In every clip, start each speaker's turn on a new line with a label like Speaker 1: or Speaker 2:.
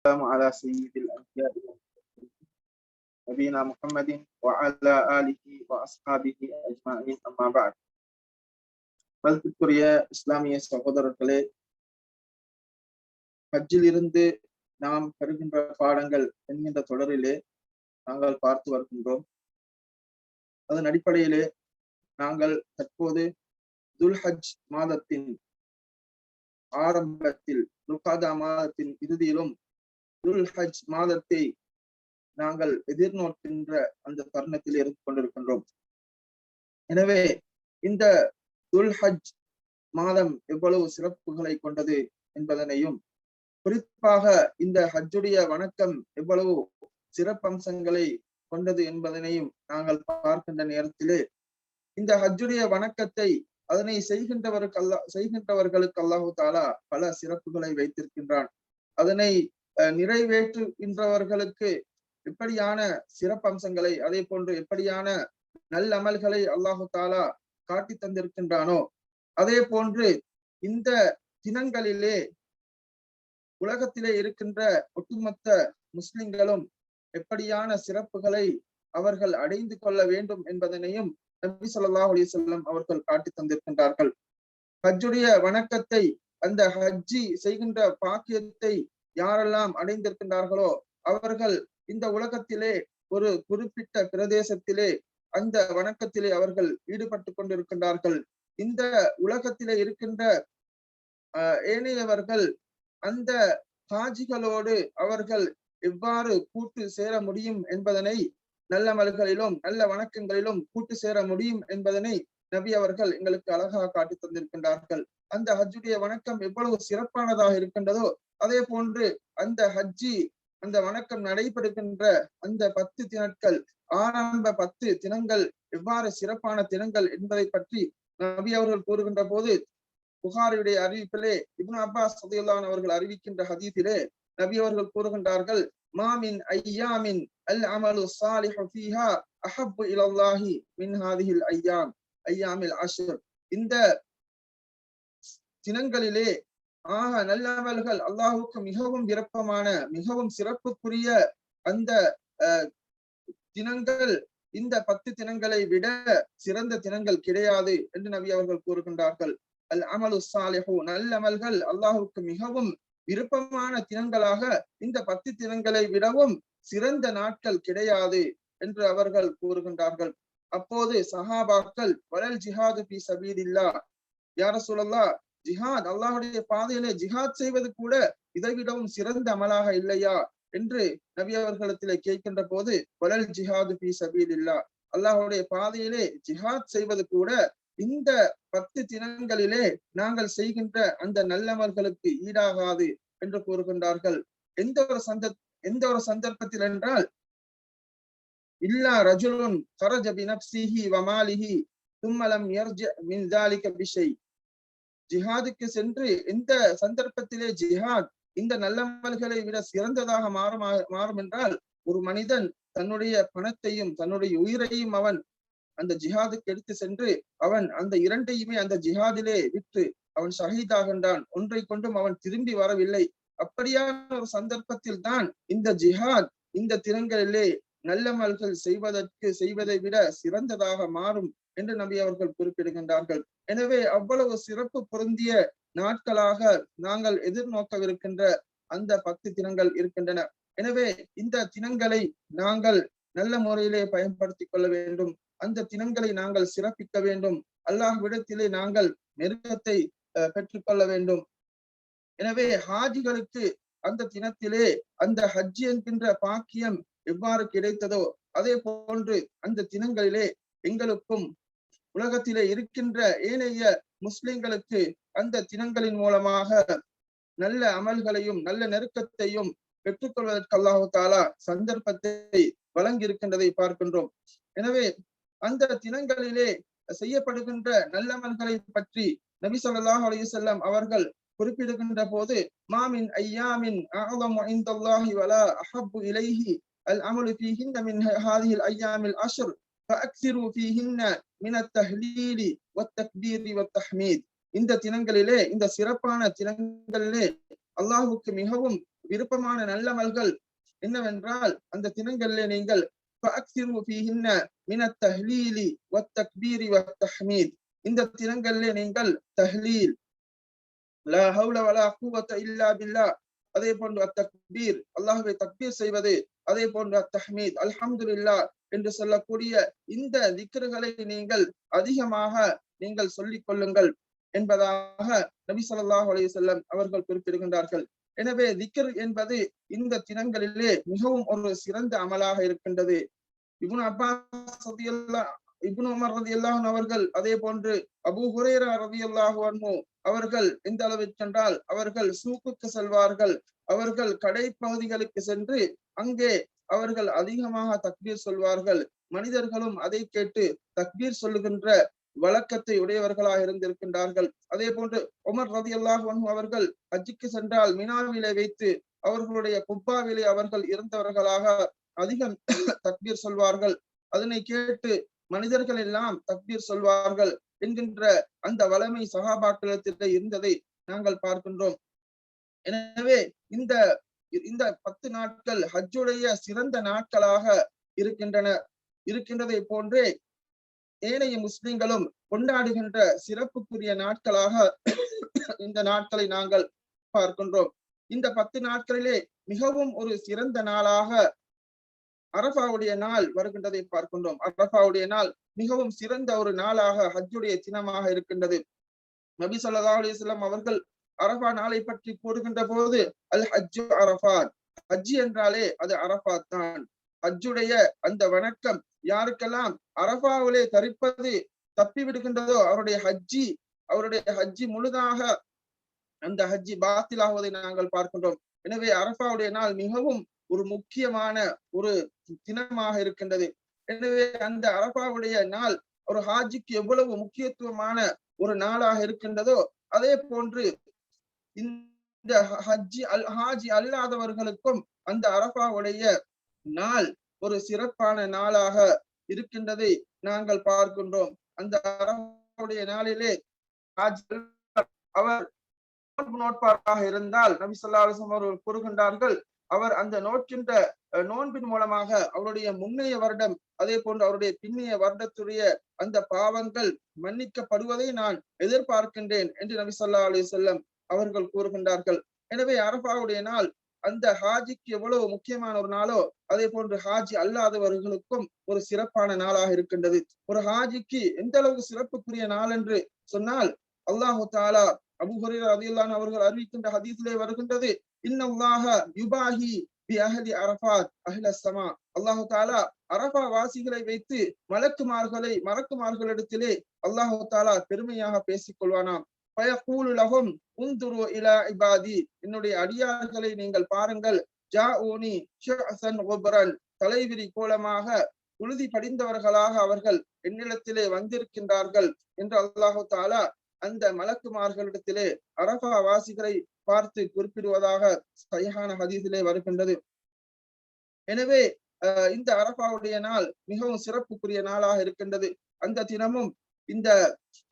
Speaker 1: والسلام على سيد الأنبياء والمرسلين نبينا محمد وعلى آله وأصحابه أجمعين أما بعد மதிப்புக்குரிய இஸ்லாமிய சகோதரர்களே ஹஜ்ஜில் இருந்து நாம் பெறுகின்ற பாடங்கள் என்கின்ற தொடரிலே நாங்கள் பார்த்து வருகின்றோம் அதன் அடிப்படையிலே நாங்கள் தற்போது துல்ஹஜ் மாதத்தின் ஆரம்பத்தில் துல்காதா மாதத்தின் இறுதியிலும் ஹஜ் மாதத்தை நாங்கள் எதிர்நோக்கின்ற அந்த தருணத்தில் இருந்து கொண்டிருக்கின்றோம். எனவே இந்த துல்ஹஜ் மாதம் எவ்வளவு சிறப்புகளை கொண்டது என்பதனையும் குறிப்பாக இந்த ஹஜ்ஜுடைய வணக்கம் எவ்வளவு சிறப்பம்சங்களை கொண்டது என்பதனையும் நாங்கள் பார்க்கின்ற நேரத்திலே இந்த ஹஜ்ஜுடைய வணக்கத்தை அதனை செய்கின்றவருக்கு அல்லா செய்கின்றவர்களுக்கு அல்லாஹு தாலா பல சிறப்புகளை வைத்திருக்கின்றான். அதனை நிறைவேற்றுகின்றவர்களுக்கு எப்படியான சிறப்பம்சங்களை அதே போன்று எப்படியான நல்லமல்களை அல்லாஹு தாலா காட்டி தந்திருக்கின்றானோ அதே போன்று இந்த தினங்களிலே உலகத்திலே இருக்கின்ற ஒட்டுமொத்த முஸ்லிம்களும் எப்படியான சிறப்புகளை அவர்கள் அடைந்து கொள்ள வேண்டும் என்பதனையும் நபி சொல்லா அலிசல்லம் அவர்கள் காட்டி தந்திருக்கின்றார்கள். ஹஜ்ஜுடைய வணக்கத்தை அந்த ஹஜ்ஜி செய்கின்ற பாக்கியத்தை யாரெல்லாம் அடைந்திருக்கின்றார்களோ அவர்கள் இந்த உலகத்திலே ஒரு குறிப்பிட்ட பிரதேசத்திலே அந்த வணக்கத்திலே அவர்கள் ஈடுபட்டு கொண்டிருக்கின்றார்கள். இந்த உலகத்திலே இருக்கின்ற ஏனையவர்கள் அந்த காஜிகளோடு அவர்கள் எவ்வாறு கூட்டு சேர முடியும் என்பதனை நல்ல மல்களிலும் நல்ல வணக்கங்களிலும் கூட்டு சேர முடியும் என்பதனை நபி அவர்கள் எங்களுக்கு அழகாக காட்டி தந்திருக்கின்றார்கள். அந்த ஹஜ்ஜுடைய வணக்கம் எவ்வளவு சிறப்பானதாக இருக்கின்றதோ அதே போன்று அந்த ஹஜ்ஜி அந்த வணக்கம் நடைபெறுகின்ற அந்த பத்து தினட்கள் ஆரம்ப பத்து தினங்கள் எவ்வாறு சிறப்பான தினங்கள் என்பதை பற்றி நபி அவர்கள் கூறுகின்ற போது புகாரியுடைய அறிவிப்பிலே இப்னு அப்பாஸ் சதையுல்லான் அவர்கள் அறிவிக்கின்ற ஹதீஸிலே நபி அவர்கள் கூறுகின்றார்கள் மாமின் ஐயாமின் அல் அமலு சாலிஹு ஃபீஹா அஹப்பு இலல்லாஹி மின் ஹாதிஹில் ஐயாம் ஐயாமில் அஷ்ர். இந்த தினங்களிலே ஆக நல்லவர்கள் அல்லாஹுக்கு மிகவும் விருப்பமான மிகவும் சிறப்புக்குரிய அந்த தினங்கள் இந்த பத்து தினங்களை விட சிறந்த தினங்கள் கிடையாது என்று நபி அவர்கள் கூறுகின்றார்கள். அல் அமலு சாலிஹு நல்லமல்கள் அல்லாஹுக்கு மிகவும் விருப்பமான தினங்களாக இந்த பத்து தினங்களை விடவும் சிறந்த நாட்கள் கிடையாது என்று அவர்கள் கூறுகின்றார்கள். அப்போது சஹாபாக்கள் வலல் ஜிஹாது பி சபீதில்லா யார சொல்லலா ஜிஹாத் அல்லாஹுடைய பாதையிலே ஜிஹாத் செய்வது கூட இதைவிடவும் சிறந்த அமலாக இல்லையா? என்று நபி அவர்களிடத்திலே கேட்கின்ற போது வலல் ஜிஹாது பி சபீதில்லா அல்லாஹுடைய பாதையிலே ஜிஹாத் செய்வது கூட இந்த பத்து தினங்களிலே நாங்கள் செய்கின்ற அந்த நல்லவர்களுக்கு ஈடாகாது என்று கூறுகின்றார்கள். எந்த ஒரு சந்த எந்த ஒரு சந்தர்ப்பத்தில் என்றால் இல்லா ரஜுலுன் கரஜ பினப்சிஹி வமாலிஹி தும்மலம் மின் தாலிக பிஷை. ஜிஹாதுக்கு சென்று இந்த சந்தர்ப்பத்திலே ஜிஹாத் இந்த நல்லமல்களை விட சிறந்ததாக மாறும் மாறும் என்றால் ஒரு மனிதன் தன்னுடைய பணத்தையும் தன்னுடைய உயிரையும் அவன் அந்த ஜிஹாதுக்கு எடுத்து சென்று அவன் அந்த இரண்டையுமே அந்த ஜிஹாதிலே விற்று அவன் ஷஹீதாகின்றான் ஒன்றை கொண்டும் அவன் திரும்பி வரவில்லை. அப்படியான ஒரு சந்தர்ப்பத்தில் தான் இந்த ஜிஹாத் இந்த திறன்களிலே நல்லமல்கள் செய்வதற்கு செய்வதை விட சிறந்ததாக மாறும் என்று நபி அவர்கள் குறிப்பிடுகின்றார்கள். எனவே அவ்வளவு சிறப்பு பொருந்திய நாட்களாக நாங்கள் எதிர்நோக்கவிருக்கின்ற அந்த பத்து தினங்கள் இருக்கின்றன. எனவே இந்த தினங்களை நாங்கள் நல்ல முறையிலே பயன்படுத்திக் கொள்ள வேண்டும். அந்த தினங்களை நாங்கள் சிறப்பிக்க வேண்டும். அல்லாஹ் விடத்திலே நாங்கள் நெருக்கத்தை பெற்றுக்கொள்ள வேண்டும். எனவே ஹாஜிகளுக்கு அந்த தினத்திலே அந்த ஹஜ் என்கின்ற பாக்கியம் எவ்வாறு கிடைத்ததோ அதே போன்று அந்த தினங்களிலே எங்களுக்கும் உலகத்திலே இருக்கின்ற ஏனைய முஸ்லிம்களுக்கு அந்த தினங்களின் மூலமாக நல்ல அமல்களையும் நல்ல நெருக்கத்தையும் பெற்றுக்கொள்வதற்கு அல்லாஹு தாலா சந்தர்ப்பத்தை வழங்கி இருக்கின்றதை பார்க்கின்றோம். எனவே அந்த தினங்களிலே செய்யப்படுகின்ற நல்லமல்களை பற்றி நபி சொல்லாஹ் அலையுசல்லம் அவர்கள் குறிப்பிடுகின்ற போது மாமின் ஐயாமின் இந்தல்லாஹி வலா அஹப்பு இலைஹி அல் அமலு ஃபீஹின்ன மின் ஹாதிஹில் ஐயாமில் அஷ்ர் ஃபஅக்ஸிரு ஃபீஹின்ன மின தஹ்லீலி வத்தக்பீரி வத்தஹ்மீத் இந்த தினங்களிலே இந்த சிறப்பான தினங்களிலே அல்லாஹுக்கு மிகவும் விருப்பமான நல்லமல்கள் என்னவென்றால் அந்த தினங்களிலே நீங்கள் இந்த தினங்களிலே நீங்கள் தஹ்லீல் அதே போன்று அத்தக்பீர் அல்லாஹுவை தக்பீர் செய்வது அதே போன்ற தஹ்மீத் அல்ஹம்துல்லா என்று சொல்லக்கூடிய இந்த திக்ருகளை நீங்கள் அதிகமாக நீங்கள் சொல்லிக் கொள்ளுங்கள் என்பதாக நபி சொல்லாஹ் அலைஹி வஸல்லம் அவர்கள் குறிப்பிடுகின்றார்கள். எனவே திக்ர் என்பது இந்த தினங்களிலே மிகவும் ஒரு சிறந்த அமலாக இருக்கின்றது. இப்னு அப்பா இப்னு உமர் ரலியல்லாஹு அவர்கள் அதே போன்று அபு ஹுரேரா ரதி அல்லாஹு அன்ஹு அவர்கள் எந்த அளவு சென்றால் அவர்கள் சூக்குக்கு செல்வார்கள். அவர்கள் கடை பகுதிகளுக்கு சென்று அங்கே அவர்கள் அதிகமாக தக்பீர் சொல்வார்கள். மனிதர்களும் அதை கேட்டு தக்பீர் சொல்லுகின்ற வழக்கத்தை உடையவர்களாக இருந்திருக்கின்றார்கள். அதே போன்று உமர் ரதி அல்லாஹன் அவர்கள் அஜிக்கு சென்றால் மினாவிலே வைத்து அவர்களுடைய குப்பாவிலே அவர்கள் இருந்தவர்களாக அதிகம் தக்பீர் சொல்வார்கள். அதனை கேட்டு மனிதர்கள் எல்லாம் தக்பீர் சொல்வார்கள் என்கின்ற அந்த வளமை சகாபாக்களத்திலே இருந்ததை நாங்கள் பார்க்கின்றோம். எனவே இந்த இந்த பத்து நாட்கள் ஹஜ்ஜுடைய சிறந்த நாட்களாக இருக்கின்றன இருக்கின்றதை போன்றே ஏனைய முஸ்லிம்களும் கொண்டாடுகின்ற சிறப்புக்குரிய நாட்களாக இந்த நாட்களை நாங்கள் பார்க்கின்றோம். இந்த பத்து நாட்களிலே மிகவும் ஒரு சிறந்த நாளாக அரபாவுடைய நாள் வருகின்றதை பார்க்கின்றோம். அரபாவுடைய நாள் மிகவும் சிறந்த ஒரு நாளாக ஹஜ்ஜுடைய தினமாக இருக்கின்றது. நபி சொல்லா அலிஸ்லாம் அவர்கள் அரபா நாளை பற்றி கூறுகின்ற போது அல் ஹஜ்ஜு அரபாத் ஹஜ்ஜி என்றாலே அது அரபாத் தான். ஹஜ்ஜுடைய அந்த வணக்கம் யாருக்கெல்லாம் அரபாவிலே தரிப்பது தப்பி விடுகின்றதோ அவருடைய ஹஜ்ஜி அவருடைய ஹஜ்ஜி முழுதாக அந்த ஹஜ்ஜி பாத்திலாகுவதை நாங்கள் பார்க்கின்றோம். எனவே அரபாவுடைய நாள் மிகவும் ஒரு முக்கியமான ஒரு தினமாக இருக்கின்றது. எனவே அந்த அரபாவுடைய நாள் ஒரு ஹாஜிக்கு எவ்வளவு முக்கியத்துவமான ஒரு நாளாக இருக்கின்றதோ அதே போன்று இந்த ஹஜ்ஜி அல் ஹாஜி அல்லாதவர்களுக்கும் அந்த அரபாவுடைய நாள் ஒரு சிறப்பான நாளாக இருக்கின்றதை நாங்கள் பார்க்கின்றோம். அந்த அரபாவுடைய நாளிலே அவர் நோட்பாராக இருந்தால் நபி சொல்லா அவர்கள் கூறுகின்றார்கள் அவர் அந்த நோக்கின்ற நோன்பின் மூலமாக அவருடைய முன்னைய வருடம் அதே போன்று அவருடைய பின்னைய வருடத்துடைய அந்த பாவங்கள் மன்னிக்கப்படுவதை நான் எதிர்பார்க்கின்றேன் என்று நபி சொல்லா அலி செல்லம் அவர்கள் கூறுகின்றார்கள். எனவே அரபாவுடைய நாள் அந்த ஹாஜிக்கு எவ்வளவு முக்கியமான ஒரு நாளோ அதே போன்று ஹாஜி அல்லாதவர்களுக்கும் ஒரு சிறப்பான நாளாக இருக்கின்றது. ஒரு ஹாஜிக்கு எந்த அளவுக்கு சிறப்புக்குரிய நாள் என்று சொன்னால் அல்லாஹு தாலா அபு ஹுரேரா அவர்கள் அறிவிக்கின்ற ஹதீஸிலே வருகின்றது இன்னல்லாஹ யுபாஹி பி அஹலி அரபாத் அஹ்லஸ்ஸமா அல்லாஹு தாலா அரபா வாசிகளை வைத்து மலக்குமார்களை மலக்குமார்களிடத்திலே அல்லாஹு தாலா பெருமையாக பேசிக் கொள்வானாம். பயக்கூலு லஹும் உந்துரு இலா இபாதி. என்னுடைய அடியார்களை நீங்கள் பாருங்கள். ஜாஊனி ஷஹசன் ஒபரன் தலைவிரி கோலமாக உறுதி படிந்தவர்களாக அவர்கள் என்னிடத்திலே வந்திருக்கின்றார்கள் என்று அல்லாஹு தாலா அந்த மலக்குமார்களிடத்திலே அரபா வாசிகளை பார்த்து குறிப்பிடுவதாக சையான ஹதீஸிலே வருகின்றது. எனவே இந்த அரபாவுடைய நாள் மிகவும் சிறப்புக்குரிய நாளாக இருக்கின்றது. அந்த தினமும் இந்த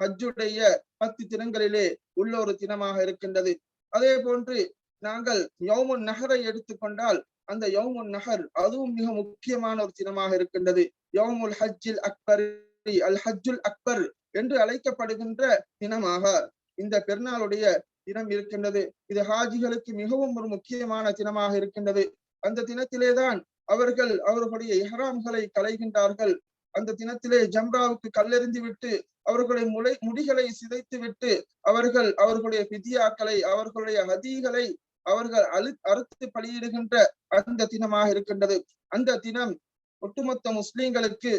Speaker 1: ஹஜ்ஜுடைய பத்து தினங்களிலே உள்ள ஒரு தினமாக இருக்கின்றது. அதே போன்று நாங்கள் யௌமுன் நகரை எடுத்துக்கொண்டால் அந்த யௌமுன் நகர் அதுவும் மிக முக்கியமான ஒரு தினமாக இருக்கின்றது. யௌமுல் ஹஜ்ஜில் அக்பர் அல் ஹஜ்ஜுல் அக்பர் என்று அழைக்கப்படுகின்ற தினமாக இந்த பெருநாளுடைய தினம் இருக்கின்றது. இது ஹாஜிகளுக்கு மிகவும் ஒரு முக்கியமான தினமாக இருக்கின்றது. அந்த தினத்திலேதான் அவர்கள் அவர்களுடைய இஹ்ராம்களை களைகின்றார்கள். அந்த தினத்திலே ஜம்ராவுக்கு கல்லெறிந்து விட்டு அவர்களுடைய முளை முடிகளை சிதைத்து விட்டு அவர்கள் அவர்களுடைய பிதியாக்களை அவர்களுடைய ஹதீகளை அவர்கள் அழு அறுத்து பலியிடுகின்ற அந்த தினமாக இருக்கின்றது. அந்த தினம் ஒட்டுமொத்த முஸ்லிம்களுக்கு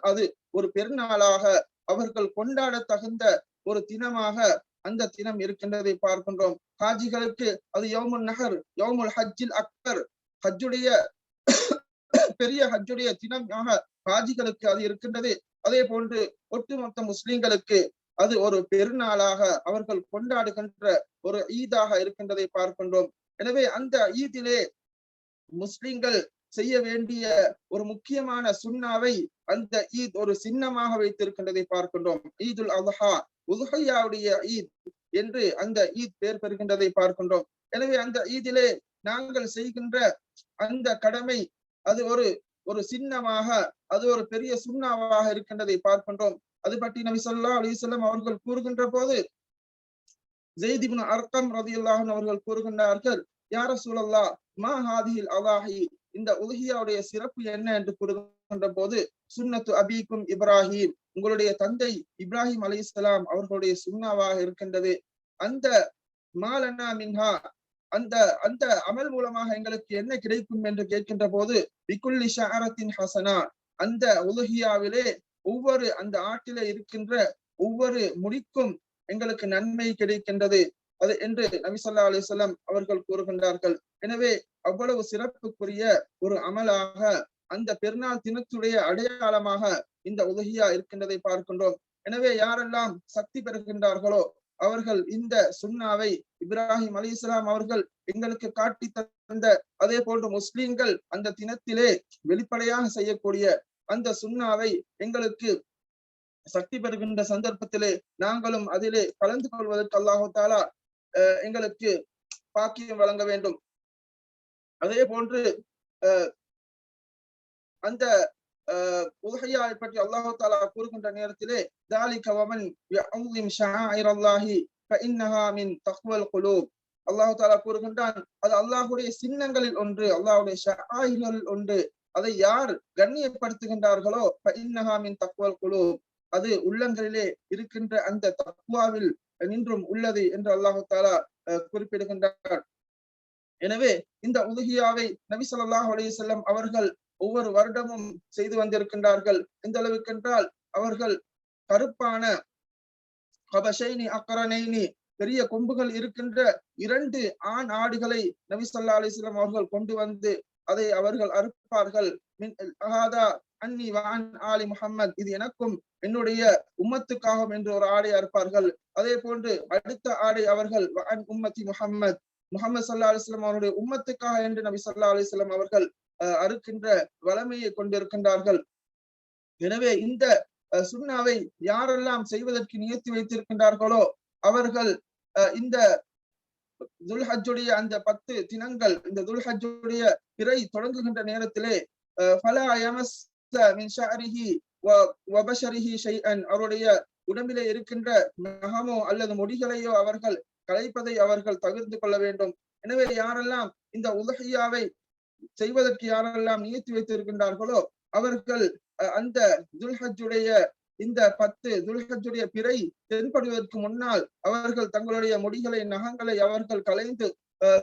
Speaker 1: அது ஒரு பெருநாளாக அவர்கள் கொண்டாட தகுந்த ஒரு தினமாக அந்த தினம் இருக்கின்றதை பார்க்கின்றோம். ஹாஜிகளுக்கு அது யோமுல் நகர் யோமுல் ஹஜ்ஜில் அக்பர் ஹஜ்ஜுடைய பெரிய ஹஜ்ஜுடைய தினமாக ஹாஜிகளுக்கு அது இருக்கின்றது. அதே போன்று ஒட்டுமொத்த முஸ்லிம்களுக்கு அது ஒரு பெருநாளாக அவர்கள் கொண்டாடுகின்ற ஒரு ஈதாக இருக்கின்றதை பார்க்கின்றோம். எனவே அந்த ஈதிலே முஸ்லிம்கள் செய்ய வேண்டிய ஒரு முக்கியமான சுண்ணாவை அந்த ஈத் ஒரு சின்னமாக வைத்திருக்கின்றதை பார்க்கின்றோம். ஈதுல் அல்ஹா உதுஹையாவுடைய ஈத் என்று அந்த ஈத் பெயர் பெறுகின்றதை பார்க்கின்றோம். எனவே அந்த ஈதிலே நாங்கள் செய்கின்ற அந்த கடமை அது ஒரு ஒரு சின்னமாக அது ஒரு பெரிய சுண்ணாவாக இருக்கின்றதை பார்க்கின்றோம். அது பற்றி நபி சொல்லா அலிசல்லாம் அவர்கள் கூறுகின்ற போது ஜெய்திபின் அர்க்கம் ரதியுல்லாஹன் அவர்கள் கூறுகின்றார்கள் யார சூழல்லா மா ஹாதியில் அலாஹி இந்த உலகியாவுடைய சிறப்பு என்ன என்று கூறுகின்ற போது சுன்னத்து அபிக்கும் இப்ராஹிம் உங்களுடைய தந்தை இப்ராஹிம் அலி இஸ்லாம் அவர்களுடைய சுண்ணாவாக இருக்கின்றது. அந்த மாலனா மின்ஹா அந்த அந்த அமல் மூலமாக எங்களுக்கு என்ன கிடைக்கும் என்று கேட்கின்ற போது விக்குல்லி ஷாரத்தின் ஹசனா அந்த உலகியாவிலே ஒவ்வொரு அந்த ஆட்டிலே இருக்கின்ற ஒவ்வொரு முடிக்கும் எங்களுக்கு நன்மை கிடைக்கின்றது. அது என்று நபி சொல்லா அலிசல்லாம் அவர்கள் கூறுகின்றார்கள். எனவே அவ்வளவு சிறப்புக்குரிய ஒரு அமலாக அந்த பெருநாள் தினத்துடைய அடையாளமாக இந்த உதகியா இருக்கின்றதை பார்க்கின்றோம். எனவே யாரெல்லாம் சக்தி பெறுகின்றார்களோ அவர்கள் இந்த சுண்ணாவை இப்ராஹிம் அலி இஸ்லாம் அவர்கள் எங்களுக்கு காட்டி தந்த அதே போன்று முஸ்லிம்கள் அந்த தினத்திலே வெளிப்படையாக செய்யக்கூடிய அந்த சுண்ணாவை எங்களுக்கு சக்தி பெறுகின்ற சந்தர்ப்பத்திலே நாங்களும் அதிலே கலந்து கொள்வதற்கு அல்லாஹு தாலா எங்களுக்கு பாக்கியம் வழங்க வேண்டும். அதே போன்று அந்த உலகையாவை பற்றி அல்லாஹு தாலா கூறுகின்ற நேரத்திலே தாலிக வமன் அல்லாஹு தாலா கூறுகின்றான் அது அல்லாஹுடைய சின்னங்களில் ஒன்று அல்லாஹுடைய ஷாயிர்களில் ஒன்று. அதை யார் கண்ணியப்படுத்துகின்றார்களோ இன்னஹாமின் தக்குவல் தக்வல் குலூப் அது உள்ளங்களிலே இருக்கின்ற அந்த தக்குவாவில் நின்றும் உள்ளது என்று அல்லாஹு தாலா குறிப்பிடுகின்றார். எனவே இந்த உதுகியாவை நபி சொல்லாஹ் அலையம் அவர்கள் ஒவ்வொரு வருடமும் செய்து வந்திருக்கின்றார்கள். எந்த அளவுக்கு என்றால் அவர்கள் கருப்பான கபஷைனி அக்கரணைனி பெரிய கொம்புகள் இருக்கின்ற இரண்டு ஆண் ஆடுகளை நபி சொல்லா அலிஸ்லாம் அவர்கள் கொண்டு வந்து அதை அவர்கள் அறுப்பார்கள். அன்னி வான் ஆலி முகம்மது இது எனக்கும் என்னுடைய உம்மத்துக்காகும் என்று ஒரு ஆடை அறுப்பார்கள் அதே போன்று அடுத்த ஆடை அவர்கள் உம்மத்தி முகம்மது முகமது சல்லா அலிஸ்லாம் அவருடைய உம்மத்துக்காக என்று நபி சல்லா அலிஸ்லாம் அவர்கள் அறுக்கின்ற வளமையை கொண்டிருக்கின்றார்கள். எனவே இந்த சுண்ணாவை யாரெல்லாம் செய்வதற்கு நியத்தி வைத்திருக்கின்றார்களோ அவர்கள் இந்த துல்ஹஜுடைய அந்த பத்து தினங்கள் இந்த துல்ஹஜுடைய பிறை தொடங்குகின்ற நேரத்திலே பல யமஸ் மின் ஷஅரிஹி வபஷரிஹி ஷைஅன் அவருடைய உடம்பிலே இருக்கின்ற நகமோ அல்லது முடிகளையோ அவர்கள் கலைப்பதை அவர்கள் தவிர்த்து கொள்ள வேண்டும். எனவே யாரெல்லாம் இந்த உலகையாவை செய்வதற்கு யாரெல்லாம் நியத்தி வைத்திருக்கின்றார்களோ அவர்கள் அந்த துல்ஹஜுடைய இந்த பத்து துல்ஹஜுடைய பிறை தென்படுவதற்கு முன்னால் அவர்கள் தங்களுடைய முடிகளை நகங்களை அவர்கள் கலைந்து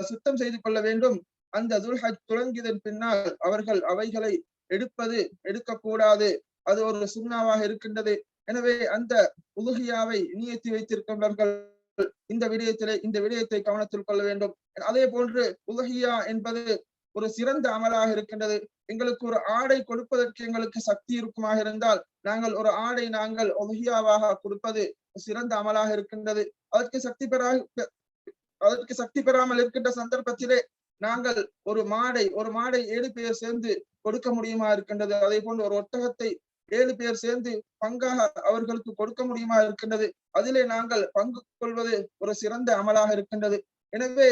Speaker 1: சுத்தம் செய்து கொள்ள வேண்டும். அந்த துல்ஹஜ் தொடங்கியதன் பின்னால் அவர்கள் அவைகளை எடுப்பது எடுக்கக்கூடாது. அது ஒரு சுண்ணாவாக இருக்கின்றது. எனவே அந்த உலுகியாவை நியத்தி வைத்திருக்கின்றார்கள் இந்த விடயத்திலே இந்த விடயத்தை கவனத்தில் கொள்ள வேண்டும். அதே போன்று உலகியா என்பது ஒரு சிறந்த அமலாக இருக்கின்றது. எங்களுக்கு ஒரு ஆடை கொடுப்பதற்கு எங்களுக்கு சக்தி இருக்குமாக இருந்தால் நாங்கள் ஒரு ஆடை நாங்கள் ஒலுகியாவாக கொடுப்பது சிறந்த அமலாக இருக்கின்றது. அதற்கு சக்தி பெறா அதற்கு சக்தி பெறாமல் இருக்கின்ற சந்தர்ப்பத்திலே நாங்கள் ஒரு மாடை ஒரு மாடை ஏழு பேர் சேர்ந்து கொடுக்க முடியுமா இருக்கின்றது? அதே போன்று ஒரு ஒட்டகத்தை ஏழு பேர் சேர்ந்து பங்காக அவர்களுக்கு கொடுக்க முடியுமா இருக்கின்றது? அதிலே நாங்கள் பங்கு கொள்வது ஒரு சிறந்த அமலாக இருக்கின்றது. எனவே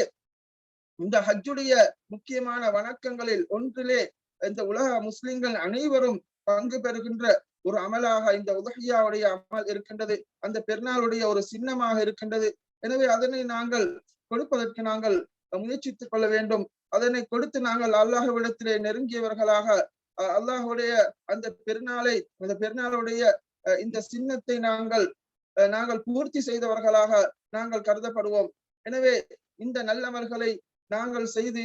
Speaker 1: இந்த ஹஜ்ஜுடைய முக்கியமான வணக்கங்களில் ஒன்றிலே இந்த உலக முஸ்லிம்கள் அனைவரும் பங்கு பெறுகின்ற ஒரு அமலாக இந்த உதகையாவுடைய அமல் இருக்கின்றது. அந்த பெருநாளுடைய ஒரு சின்னமாக இருக்கின்றது. எனவே அதனை நாங்கள் கொடுப்பதற்கு நாங்கள் முயற்சித்துக் கொள்ள வேண்டும். அதனை கொடுத்து நாங்கள் அல்லாஹ்விடத்திலே நெருங்கியவர்களாக அல்லாஹுடைய அந்த பெருநாளை அந்த பெருநாளுடைய இந்த சின்னத்தை நாங்கள் நாங்கள் பூர்த்தி செய்தவர்களாக நாங்கள் கருதப்படுவோம். எனவே இந்த நல்லவர்களை நாங்கள் செய்து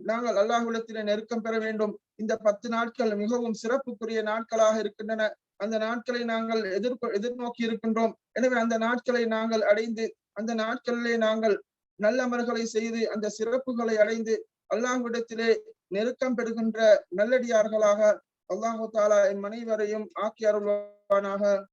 Speaker 1: நாங்கள் அல்லாஹுலத்திலே நெருக்கம் பெற வேண்டும். இந்த பத்து நாட்கள் மிகவும் சிறப்புக்குரிய நாட்களாக இருக்கின்றன. அந்த நாட்களை நாங்கள் எதிர்ப்பு எதிர்நோக்கி இருக்கின்றோம். எனவே அந்த நாட்களை நாங்கள் அடைந்து அந்த நாட்களிலே நாங்கள் நல்லமர்களை செய்து அந்த சிறப்புகளை அடைந்து அல்லாஹ்விடத்திலே நெருக்கம் பெறுகின்ற நல்லடியார்களாக அல்லாஹு தாலா என் மனைவரையும் ஆக்கி அருள்வானாக.